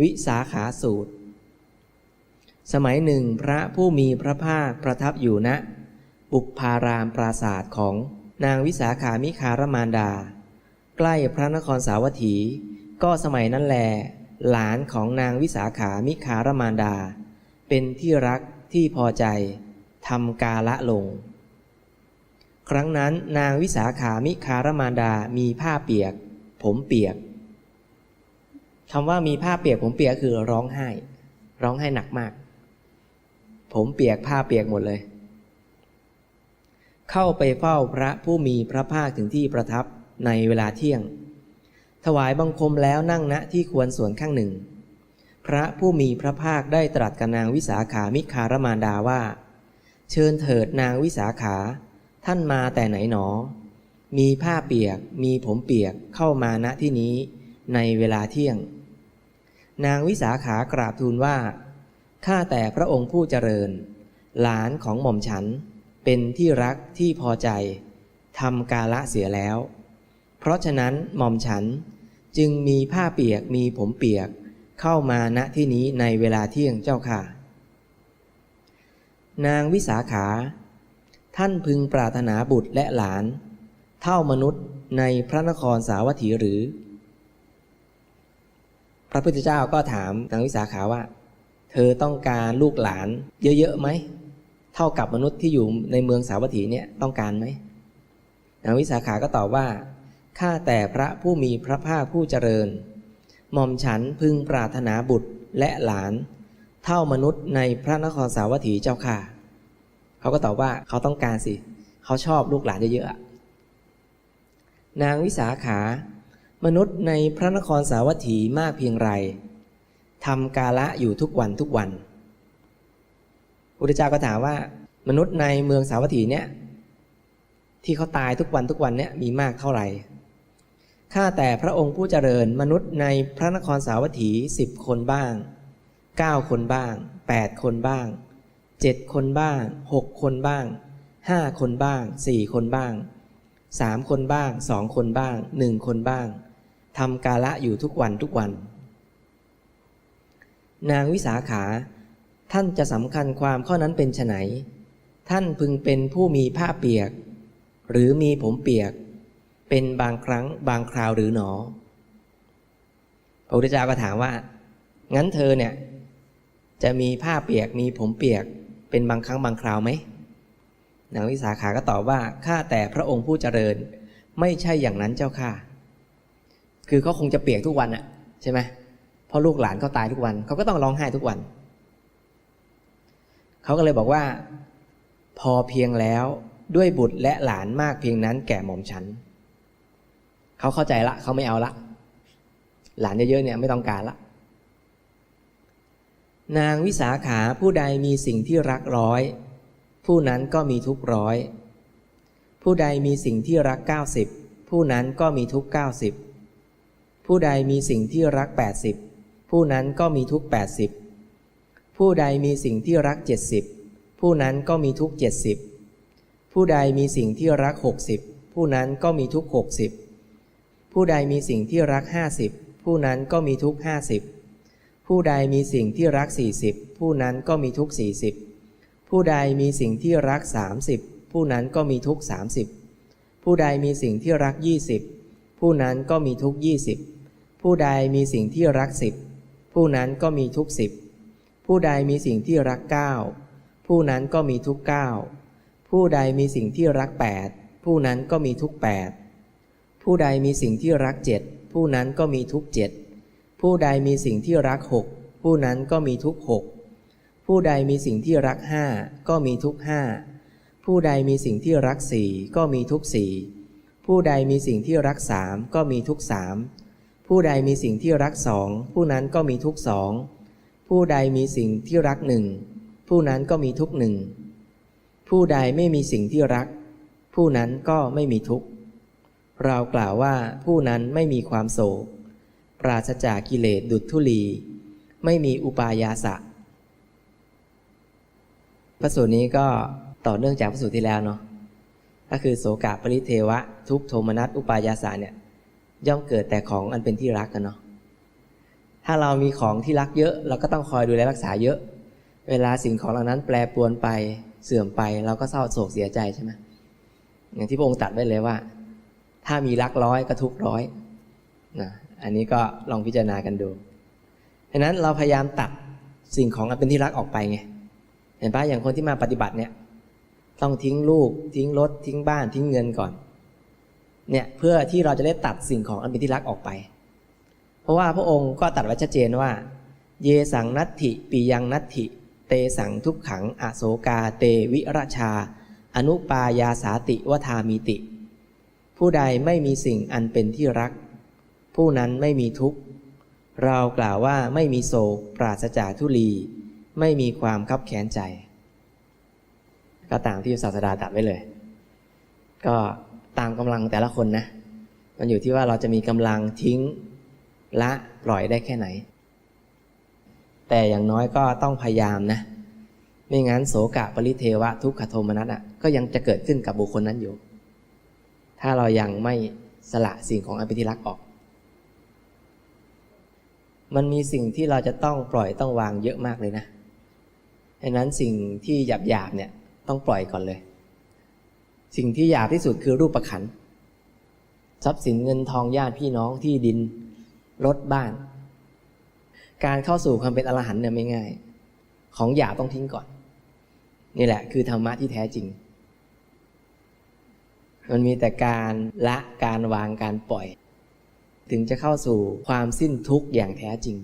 วิสาขาสูตร สมัยหนึ่งพระผู้มีพระภาคประทับอยู่ณบุพารามปราศาสตร์ของนางวิสาขามิคารมานดา ใกล้พระนครสาวัตถี ก็สมัยนั้นแล หลานของนางวิสาขามิคารมานดา เป็นที่รักที่พอใจทำกาละลง ครั้งนั้นนางวิสาขามิคารมานดามีผ้าเปียก ผมเปียก คำว่ามีผ้าเปียกผมเปียกคือร้องไห้ ร้องไห้หนักมาก ผมเปียกผ้าเปียกหมดเลย เข้าไปเฝ้าพระผู้มีพระภาคถึงที่ประทับในเวลาเที่ยง ถวายบังคมแล้วนั่งณที่ควรส่วนข้างหนึ่ง พระผู้มีพระภาคได้ตรัสกับนางวิสาขามิคารมานดาว่า เชิญเถิดนางวิสาขา ท่านมาแต่ไหนหนอ มีผ้าเปียก มีผมเปียกเข้ามาณที่นี้ในเวลาเที่ยง นางวิสาขากราบทูลว่า ข้าแต่พระองค์ผู้เจริญ หลานของหม่อมฉันเป็นที่รักที่พอใจทำกาละเสียแล้ว เพราะฉะนั้นหม่อมฉันจึงมีผ้าเปียกมีผมเปียกเข้ามาณที่นี้ในเวลาเที่ยงเจ้าค่ะ นางวิสาขา ท่านพึงปรารถนาบุตรและหลาน เท่ามนุษย์ในพระนครสาวัตถีหรือ พระพุทธเจ้าก็ถามนางวิสาขาว่า เธอต้องการลูกหลานเยอะๆไหม เท่ากับมนุษย์ที่อยู่ในเมืองสาวัตถีเนี่ยต้องการไหมนางวิสาขาก็ตอบว่าข้าแต่พระผู้มีพระภาคผู้เจริญหม่อมฉันพึงปรารถนาบุตรและหลาน เท่ามนุษย์ในพระนครสาวัตถีเจ้าค่ะ เขาก็ตอบว่าเขาต้องการสิ เขาชอบลูกหลานเยอะๆนางวิสาขา มนุษย์ในพระนครสาวัตถีมากเพียงไรทำกาละอยู่ทุกวันทุกวันพุทธเจ้าก็ถามว่า มนุษย์ในเมืองสาวัตถีเนี่ย ที่เขาตายทุกวันทุกวันเนี่ยมีมากเท่าไหร่ข้าแต่พระองค์ผู้เจริญมนุษย์ในพระนครสาวัตถีสิบคนบ้างเก้าคนบ้างแปดคนบ้างเจ็ดคนบ้างหกคนบ้างห้าคนบ้างสี่คนบ้างสามคนบ้างสองคนบ้างหนึ่งคนบ้าง ทำกาละอยู่ทุกวันทุกวัน นางวิสาขา ท่านจะสำคัญความข้อนั้นเป็นไนท่านพึงเป็นผู้มีผ้าเปียก หรือมีผมเปียก เป็นบางครั้งบางคราวหรือหนอพระพุทธเจ้าก็ถามว่า งั้นเธอเนี่ยจะมีผ้าเปียกมีผมเปียก เป็นบางครั้งบางคราวไหมนางวิสาขาก็ตอบว่าข้าแต่พระองค์ผู้เจริญ ไม่ใช่อย่างนั้นเจ้าค่ะ คือเขาคงจะเปียกทุกวันอะใช่ไหมเพราะลูกหลานเขาตายทุกวันเขาก็ต้องร้องไห้ทุกวันเขาก็เลยบอกว่า พอเพียงแล้วด้วยบุตรและหลานมากเพียงนั้นแก่หม่อมฉันเขาเข้าใจละเขาไม่เอาละ หลานเยอะๆเนี่ยไม่ต้องการละ นางวิสาขาผู้ใดมีสิ่งที่รักร้อย ผู้นั้นก็มีทุกร้อย ผู้ใดมีสิ่งที่รักเก้าสิบผู้นั้นก็มีทุกเก้าสิบ ผู้ใดมีสิ่งที่รักแปดสิบผู้นั้นก็มีทุกแปดสิบผู้ใดมีสิ่งที่รักเจ็ดสิบผู้นั้นก็มีทุกเจ็ดสิบผู้ใดมีสิ่งที่รักหกสิบผู้นั้นก็มีทุกหกสิบผู้ใดมีสิ่งที่รักห้าสิบผู้นั้นก็มีทุกห้าสิบผู้ใดมีสิ่งที่รักสี่สิบผู้นั้นก็มีทุกสี่สิบผู้ใดมีสิ่งที่รักสามสิบผู้นั้นก็มีทุกสามสิบผู้ใดมีสิ่งที่รักยี่สิบผู้นั้นก็มีทุกยี่สิบ ผู้ใดมีสิ่งที่รักสิบผู้นั้นก็มีทุกสิบผู้ใดมีสิ่งที่รักเก้าผู้นั้นก็มีทุกเก้าผู้ใดมีสิ่งที่รักแปดผู้นั้นก็มีทุกแปดผู้ใดมีสิ่งที่รักเจ็ดผู้นั้นก็มีทุกเจ็ดผู้ใดมีสิ่งที่รักหกผู้นั้นก็มีทุกหกผู้ใดมีสิ่งที่รักห้าก็มีทุกห้าผู้ใดมีสิ่งที่รักสี่ก็มีทุกสี่ผู้ใดมีสิ่งที่รักสามก็มีทุกสาม ผู้ใดมีสิ่งที่รักสองผู้นั้นก็มีทุกสองผู้ใดมีสิ่งที่รักหนึ่งผู้นั้นก็มีทุกหนึ่งผู้ใดไม่มีสิ่งที่รัก ผู้นั้นก็ไม่มีทุกข์เรากล่าวว่าผู้นั้นไม่มีความโศก ปราศจากกิเลสดุจทุลี ไม่มีอุปายาสะพระสูตรนี้ก็ต่อเนื่องจากพระสูตรที่แล้วเนาะก็คือโสกะปริเทวะ ทุกโทมนัสอุปายาสะเนี่ย ย่อมเกิดแต่ของอันเป็นที่รักกันเนาะถ้าเรามีของที่รักเยอะ เราก็ต้องคอยดูแลรักษาเยอะ เวลาสิ่งของเหล่านั้นแปรปรวนไปเสื่อมไป เราก็เศร้าโศกเสียใจใช่ไหมอย่างที่พระองค์ตัดไว้เลยว่า ถ้ามีรักร้อยก็ทุกร้อยนะอันนี้ก็ลองพิจารณากันดูดังนั้นเราพยายามตัดสิ่งของอันเป็นที่รักออกไปไงเห็นปะอย่างคนที่มาปฏิบัติเนี่ย ต้องทิ้งลูกทิ้งรถทิ้งบ้านทิ้งเงินก่อน เนี่ยเพื่อที่เราจะได้ตัดสิ่งของอันเป็นที่รักออกไป เพราะว่าพระองค์ก็ตัดไว้ชัดเจนว่า เยสังนัตถิปียังนัตถิ เตสังทุกขังอโศกาเตวิรชา อนุปายาสาติวทามีติ ผู้ใดไม่มีสิ่งอันเป็นที่รัก ผู้นั้นไม่มีทุกข์ เรากล่าวว่าไม่มีโศกปราศจากทุลี ไม่มีความคับแค้นใจ ก็ตามที่ศาสดาตรัสไว้เลย ก็ ตามกำลังแต่ละคนนะ มันอยู่ที่ว่าเราจะมีกำลังทิ้งละปล่อยได้แค่ไหน แต่อย่างน้อยก็ต้องพยายามนะ ไม่งั้นโสกะปริเทวะทุกขโทมนัสอะก็ยังจะเกิดขึ้นกับบุคคลนั้นอยู่ ถ้าเรายังไม่สละสิ่งของอันเป็นที่รักออก มันมีสิ่งที่เราจะต้องปล่อยต้องวางเยอะมากเลยนะดังนั้นสิ่งที่หยาบหยาบๆเนี่ยต้องปล่อยก่อนเลย สิ่งที่หยาบที่สุดคือรูปประขันทรัพย์สินเงินทองญาติพี่น้องที่ดินรถบ้าน การเข้าสู่ความเป็นอรหันต์เนี่ยไม่ง่าย ของหยาบต้องทิ้งก่อน นี่แหละ คือธรรมะที่แท้จริง มันมีแต่การละการวางการปล่อย ถึงจะเข้าสู่ความสิ้นทุกข์อย่างแท้จริง